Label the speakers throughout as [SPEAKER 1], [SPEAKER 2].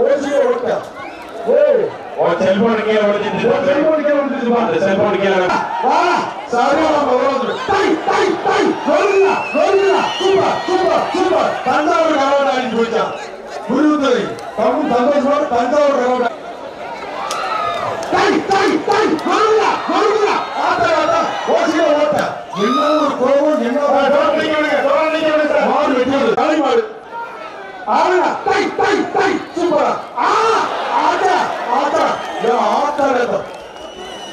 [SPEAKER 1] ஓசிய ஓட்ட ஏய்
[SPEAKER 2] ஒரு செல்போன் கீழே
[SPEAKER 1] ஒரு செல்போன் கீழே விழுந்துச்சுப்பா.
[SPEAKER 2] அந்த செல்போன் கீழே
[SPEAKER 1] வா. சரியா பகவான் டை டை டை சொல்லுடா சொல்லுடா சூப்பர் சூப்பர் சூப்பர். தஞ்சாவூர் கரவாட அடிச்சு போயிட்டான். சந்தோஷமா தஞ்சாவூர் கரவாட டை டை டை சொல்லுடா சொல்லுடா ஆட்ட ஆட்ட ஓசிய ஓட்ட என்ன ஒரு கோபம் என்ன ஒரு
[SPEAKER 2] டோர் நீக்கி விடுங்க, டோர் நீக்கி விடுங்க சார்.
[SPEAKER 1] மாடு வெட்டியது காளி மாடு ஆடுடா டை டை டை சூப்பரா ஆ ஆட்ட ஆட்ட ஏன் ஆட்ட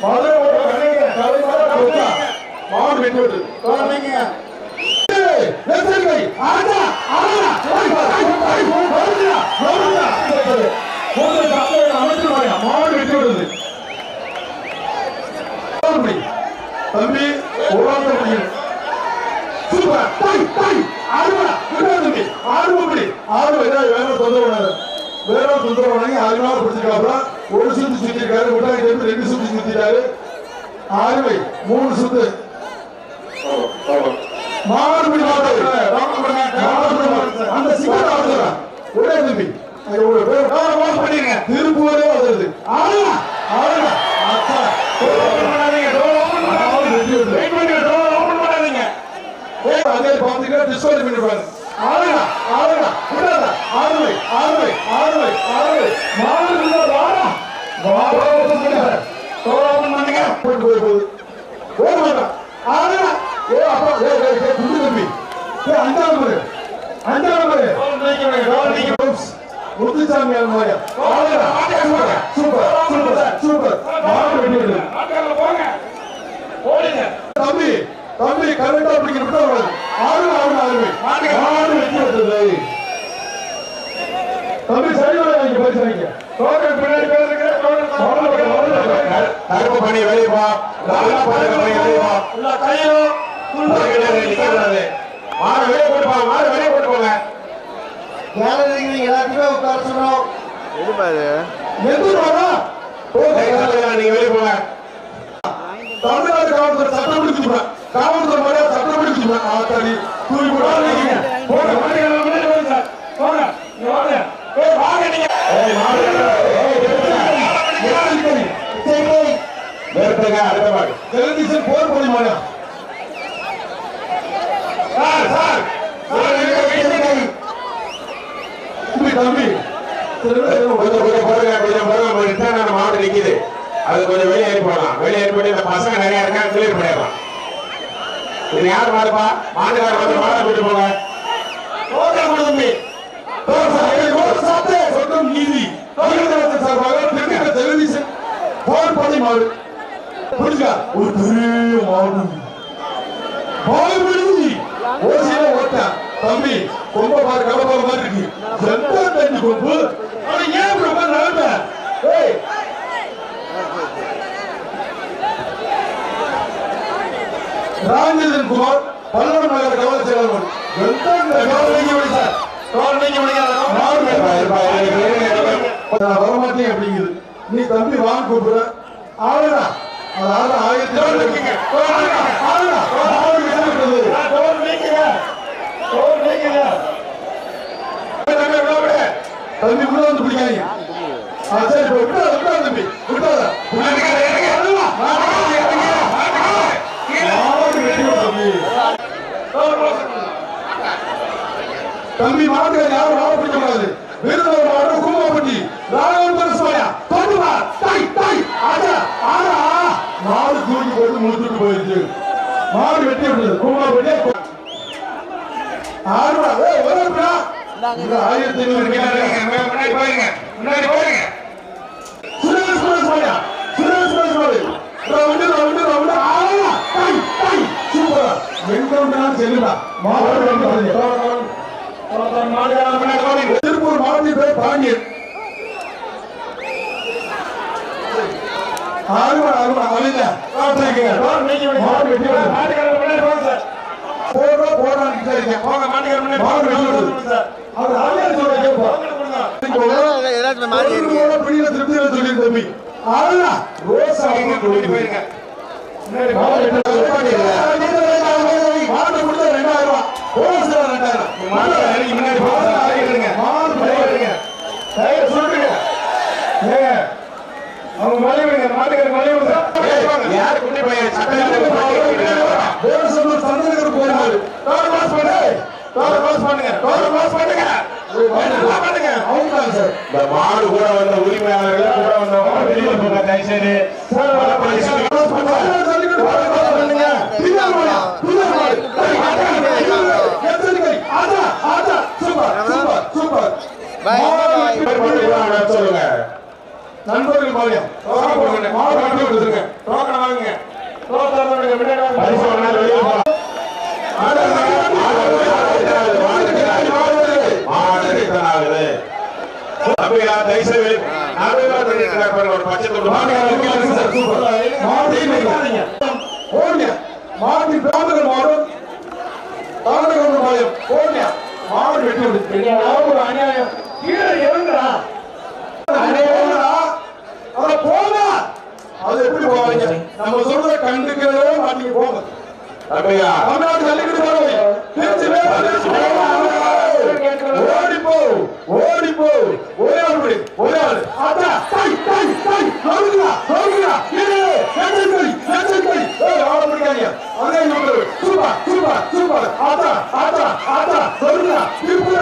[SPEAKER 1] மதுரை ஓட கலைங்க கலை மாடு கொடுத்தா மாடு வெட்டி விட்டு
[SPEAKER 2] டோர் நீக்கிங்க.
[SPEAKER 1] ஏய், எத்தனை ஆட்டா ஆடா டை டை டை வருடா வருடா போது தப்பை அமைச்சு வாயா மாடு வெட்டி விடுது தம்பி சூப்பர் ஏதாவது வேற தொந்தரவு வேற தொந்தரவு பண்ணி பிடிச்சிருக்காப்ல ஒரு சுத்து சுத்திருக்காரு விட்டாங்க ரெண்டு சுத்து சுத்திட்டாரு ஆறுவை மூணு சுத்து. மாறுபடி மாறு அந்த சிக்கல் ஆடுறா ஒரே தம்பி
[SPEAKER 2] பண்ணிருங்க.
[SPEAKER 1] திருப்பூரே வருது ஆடுவா ஆடுவா அச்சா
[SPEAKER 2] டோர் ஓபன் பண்ணாதீங்க, டோர் ஓபன் பண்ணாதீங்க.
[SPEAKER 1] மாடு வெட்டி விடுது
[SPEAKER 2] வெயிட் பண்ணுங்க, டோர் ஓபன் பண்ணாதீங்க.
[SPEAKER 1] ஏய், அதே பாத்தீங்கன்னா டிஸ்கவரி பண்ணிருப்பாங்க ஆளுடா ஆளுடா விடாத ஆளுவை ஆளுவை ஆளுவை ஆளுவை மாடு இல்ல வாடா வாடா
[SPEAKER 2] டோர் ஓபன் பண்ணுங்க.
[SPEAKER 1] போய் போய் போகுது ஓட மாட்டான் ஆளுடா ஏ அப்பா ஏ ஏ ஏ குண்டு தம்பி ஏ அஞ்சாவது அஞ்சாவது. முத்துசாமி ஆளுடா சூப்பர். சூப்பர். சூப்பர். தம்பி தம்பி கரெக்டா பிடிக்கிற விட்டா வராது ஆறு ஆறு ஆறு. ஆறு வெட்டி விட்டது தம்பி. சரி வர வாங்கி பரிசு வாங்க
[SPEAKER 2] டோக்கன் பின்னாடி
[SPEAKER 1] கரு-
[SPEAKER 2] கருப்பு பண்ணி வெளியே போ நல்லா பழக்க பண்ணி வெளியே போ உள்ள கையும் துண்டு நிக்கிறது மாடு வெளியே போட்டு போங்க மாடு வெளியே போட்டு போங்க
[SPEAKER 1] எல்லாத்தையுமே
[SPEAKER 2] கருப்புடா, நீங்க வெளியே போங்க.
[SPEAKER 1] தமிழ்நாடு காவல்துறை சட்டம் பிடிச்சு காவல்துறை மாதிரி சட்டம் பிடிச்சு ஆத்தாடி தூக்கி போடாதீங்க
[SPEAKER 2] போங்க போங்க வாங்க நீங்க. நிறுத்துங்க அடுத்த மாடு
[SPEAKER 1] ஜெகதீசன் போர் மாடா.
[SPEAKER 2] Sir sir.
[SPEAKER 1] தம்பி
[SPEAKER 2] மாவட்டம் நிக்குது அது கொஞ்சம் வெளியே ஏறி போடலாம் வெளியே இந்த பசங்க நிறைய இருக்காங்க கிளியர் பண்ணிடலாம் இது யார் மாடுப்பா மாட்டுக்காரர் வந்து மாடை கூட்டு போங்க
[SPEAKER 1] ஓகே தம்பி நீதி பண்ணி மாடு புரிஞ்சா ஒரு பெரிய தம்பி கொம்ப பாரு கலப்பாரு மாதிரி இருக்கு எந்த தண்ணி கொம்பு ஆனா ஏன் இப்படி உட்கார்ந்து நடந்த ஏய் ராஜேந்திரன் குமார் பல்லவன் நகர் கவலை செயலாளர் வரமாட்டேன் அப்படிங்குது. நீ தம்பி வாங்க கூப்பிடுற. ஆளுடா. அது ஆளு ஆயிரத்தி ஆளுடா, ஆளுடா. தம்பி உள்ள வந்து பிடிக்காதீங்க. சரி இப்ப விட்டாத தம்பி. விட்டாத தம்பி தம்பி யாரும் மாடு பிடிக்க கூடாது விருதுநகர் மாவட்டம் கும்பப்பட்டி ராகவன் பரசுவாயா தொண்டுவா டை டை. ஆடா ஆனா மாடு தூக்கி போட்டு முழுத்துட்டு போயிடுச்சு. மாடு வெட்டி விடுது கும்பப்பட்டி ஆடுவா ஏய் வரப்பா இந்த ஆயிரத்தி ஐநூறு சுரேஷ் பரசுவாயா சுரேஷ் பரசுவாயா ரவுண்டு ரவுண்டு ரவுண்டு ஆடா டை டை சூப்பரா. எங்கவுண்டாலும் செல்லுடா. திருப்பூர் பேர் பாண்டியன் வெட்டி போடுறோம் போடுறோம் போக மாட்டேங்கிறோம் அவர் ஆளுநர்
[SPEAKER 3] சொல்ல
[SPEAKER 1] கேட்பார். பிடியில திருப்தி சொல்லி தம்பி. ஆளுநா ரோஸ் அவங்க கூட்டிட்டு போயிருங்க. மாடு கொடுத்தா ரெண்டாயிரம். ரூபாய் போலீஸ் ரெண்டாயிரம் முன்னாடி அவங்க மலைவிடுங்க மாட்டுக்கார மலைவிடுங்க
[SPEAKER 2] யாரு குட்டி பையன் சட்டம் தயவுசெய்து சொல்லுங்க.
[SPEAKER 1] நண்பர்கள் பாளையம் மாடு கட்டி விட்டுருங்க
[SPEAKER 2] டோக்கன் வாங்குங்க டோக்கன் வாங்குங்க முன்னாடி வாங்க பரிசு வாங்கினா வெளியில போலாம் மாடு மாடு ரிட்டர்ன் ஆகுது தம்பியா தயவுசெய்து பண்ணிட்டு பாருங்க ஒரு பச்சை துண்டு மாடு
[SPEAKER 1] மாட்டின் பிராமணர்கள் மாடும் தாண்டகங்கள் பாளையம் போனியா மாடு வெட்டி விட்டு ஒரு அநியாயம் கீழே இறங்குறா அநியாயம்டா. அட போங்க அது எப்படி போவாங்க நம்ம சொல்றத கண்டுக்கவே மாட்டீங்க போங்க
[SPEAKER 2] தம்பியா
[SPEAKER 1] தமிழ்நாட்டு திருச்சி வேலை திருச்சி ஓடி போ ஓடி போ ஒரே ஆள் ஒரே ஆள் அத்தா டை டை டை நொறுங்குடா நொறுங்குடா இரு எச்சல் கடி எச்சல் கடி ஏய் ஆள முடியாதீங்க அதே நம்பர் சூப்பர் சூப்பர் சூப்பர் அத்தா அத்தா அத்தா நொறுங்குடா திருப்பூர்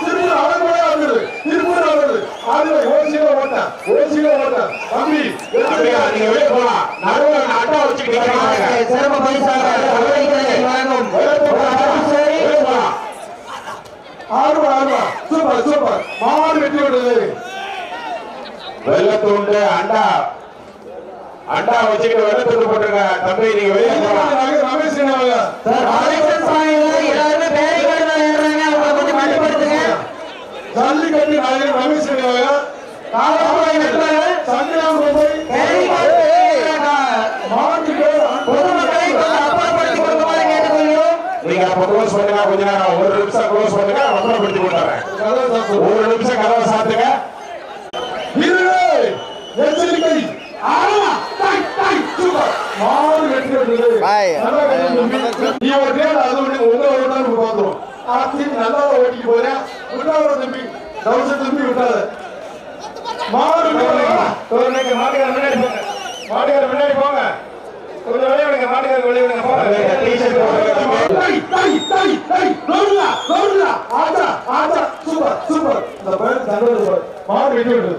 [SPEAKER 1] திருப்பூர் ஆளுங்க திருப்பூர் ஆளுங்க ஆளுங்க ஓசியில ஓட்ட ஓசியில ஓட்ட தம்பி
[SPEAKER 2] தம்பியா நீங்க வெளியே போலாம் நடுவில் நான் அட்டா வச்சுக்கிட்டு நிக்கிறேன்.
[SPEAKER 3] சிறப்பு பரிசாக அவர்களுக்கு வழங்கும் சரி
[SPEAKER 2] வெளியே போலாம்
[SPEAKER 1] ஆறுவா ஆறுவா சூப்பர் சூப்பர் மாடு வெட்டி விடுது
[SPEAKER 2] வெள்ளத்துண்டு அண்டா அண்டா வச்சுக்கிட்டு வெள்ளத்துண்டு போட்டுருங்க. தம்பி நீங்க வெளியே
[SPEAKER 1] ரமேஷ் ஜல்லிக்கட்டு நாயகர் ரமேஷ் சங்கராம் போய்
[SPEAKER 2] நீங்க அப்ப க்ளோஸ் பண்ணுங்க கொஞ்ச நேரம். ஒரு நிமிஷம் க்ளோஸ் பண்ணுங்க பத்திரப்படுத்தி கொண்டாடுறேன் ஒரு நிமிஷம் கதவை சாத்துங்க
[SPEAKER 1] எச்சரிக்கை ஆமா டை டை சூப்பர் மாடு கையை தம்பி. நீ ஓட்டியா அது ஒண்ணு உங்க ஓட்டான்னு பாத்துரும் ஆத்தி நல்லா ஓட்டிட்டு போறேன். விட்டாத தம்பி தவச தம்பி விட்டாத. மாடு வெட்டி
[SPEAKER 2] மாட்டுக்கார முன்னாடி போங்க. மாட்டுக்கார முன்னாடி போங்க. கொஞ்சம் வெளியே விடுங்க மாட்டுக்கார வெளியே விடுங்க போங்க
[SPEAKER 1] ஆட்டா ஆட்டா சூப்பர் சூப்பர். மாடு வெட்டி விடுது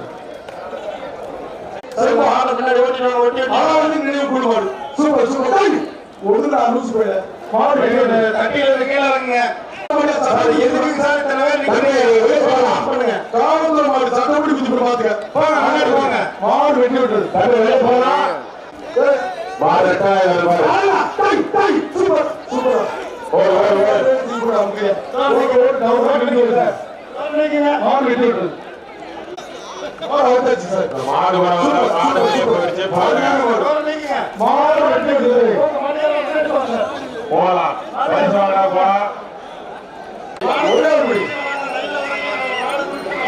[SPEAKER 2] சரி மாடு முன்னாடி ஓட்டிடுவாங்க ஓட்டி
[SPEAKER 1] ஆறாவது நினைவு கூடு மாடு சூப்பர் சூப்பர் ஒழுங்கா லூசு போயில மாடு
[SPEAKER 2] தட்டியில இருந்து கீழே இறங்குங்க சார், எதுக்கு சார் இத்தனை பேர் நிக்கிறீங்க?
[SPEAKER 1] பண்ணுங்க. காவல்துறை மாடு சட்டப்படி குத்தி போட்டு பாத்துக்க.
[SPEAKER 2] போங்க, முன்னாடி போங்க.
[SPEAKER 1] மாடு வெட்டி விட்டது.
[SPEAKER 2] தம்பி, வெளியே.
[SPEAKER 1] ஏய்,
[SPEAKER 2] மாடு.
[SPEAKER 1] ஆளா, டை, டை, சூப்பர், சூப்பர்.
[SPEAKER 2] ஓடு, ஓடு, ஓடு.
[SPEAKER 1] ஓடு, ஓடு, நான் அவுத்தாச்சு சார்.
[SPEAKER 2] மாடு மாடு போயிடுச்சு.
[SPEAKER 1] மாடு வெட்டி விட்டது.
[SPEAKER 2] போகலாம். பரிசு வாங்கினா போகலாம்.
[SPEAKER 1] ஒரே ஒரு படி.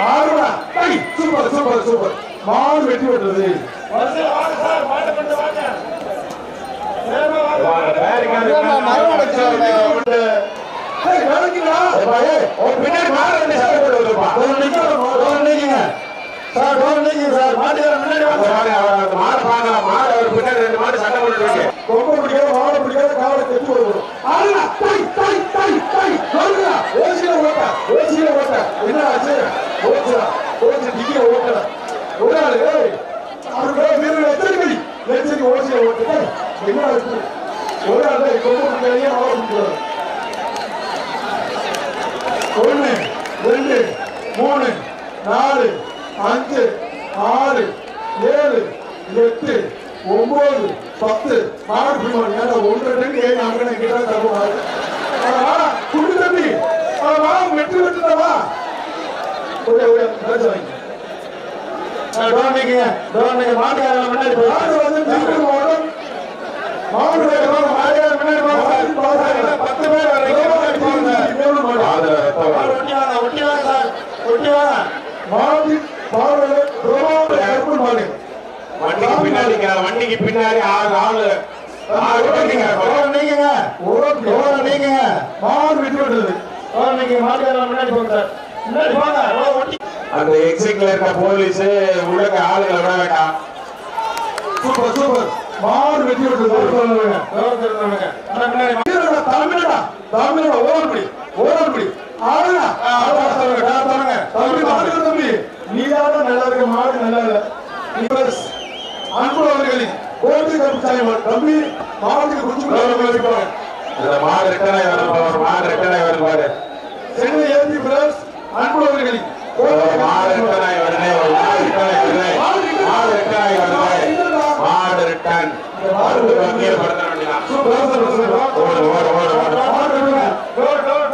[SPEAKER 1] ஆறுடா, டை, சூப்பர், சூப்பர், சூப்பர். மாடு வெட்டி
[SPEAKER 2] பின்னாடி மாடு
[SPEAKER 1] சார், டோர் நிக்குங்க சார். மாட்டுக்காரர் முன்னாடி.
[SPEAKER 2] மாடு, அவர் மாடு. மாடு அவர் பின்னாடி ரெண்டு மாடு சண்டை போட்டுட்டு இருக்கு.
[SPEAKER 1] கொம்பை பிடிக்காத, வாழை பிடிக்காத, காலை கட்டி விடுவோம். ஆளுடா, டை, டை, டை, டை. நொறுக்குடா. ஓசியில ஓட்ட, ஓசியில ஓட்ட. என்ன ஆச்சு? ஓச்சுடா, ஓச்சு, டிக்கில ஓட்டுடா. ஒரு ஆளு, ஏய். அவருக்கு ஒரு வீரர். ஏய், என்ன ஆச்சு? ஏய், கொம்பை பிடிக்காத. ரெண்டு மூணு நாலு அஞ்சு ஆறு ஏழு எட்டு ஒன்பது பத்து மாடு பிடிவாங்க ஏன்னா ஒன்று ரெண்டு ஏழு அங்கே கிட்ட தப்பு மாடு தம்பி. வா வெற்றி வெட்டுடா ஒரே ஒரே பேச மாட்டுக்காரங்க முன்னாடி போய் மாடு வந்து திருப்பி ஓடும் மாடு வேகமா மாட்டுக்காரங்க முன்னாடி போங்க
[SPEAKER 2] பத்து பேர் வர்றீங்க. முன்னாடி போங்க.
[SPEAKER 1] மாடு
[SPEAKER 2] மாடு ரத்தம் வருது.
[SPEAKER 1] ஒட்டி வாங்க ஒட்டி வாங்க சார் ஒட்டி வாங்க மாடு பாரு ரொம்ப கருப்பு மாடு
[SPEAKER 2] வண்டிக்கு பின்னாடி நிக்கிற- வண்டிக்கு பின்னாடி ஆறு ஆளு
[SPEAKER 1] நீங்க நீங்க மாடு விட்டு ஓரம் நீங்க முன்னாடி போங்க
[SPEAKER 2] அந்த எக்ஸிட்ல இருக்க போலீஸ் உள்ள ஆளுங்களை விட வேண்டாம்.
[SPEAKER 1] Super super. மாடு வெட்டி விட்டு தமிழடா தமிழடா ஓரப்படி ஓரப்படி ஆடுடா தம்பி நீயாட நல்லா இருக்க? மாடு நல்லா இல்ல. நீ தம்பி குஞ்சு
[SPEAKER 2] இந்த மாடு பாரு, மாடு வரும் பாரு.
[SPEAKER 1] சென்னை ஏபி பிரதர்ஸ் அன்பு அவர்களின்
[SPEAKER 2] ஒரு மாடு படுத்த வேண்டியதான் ஓடு ஓடு ஓடு ஓடு.
[SPEAKER 1] மாடு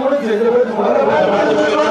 [SPEAKER 1] முடிச்சு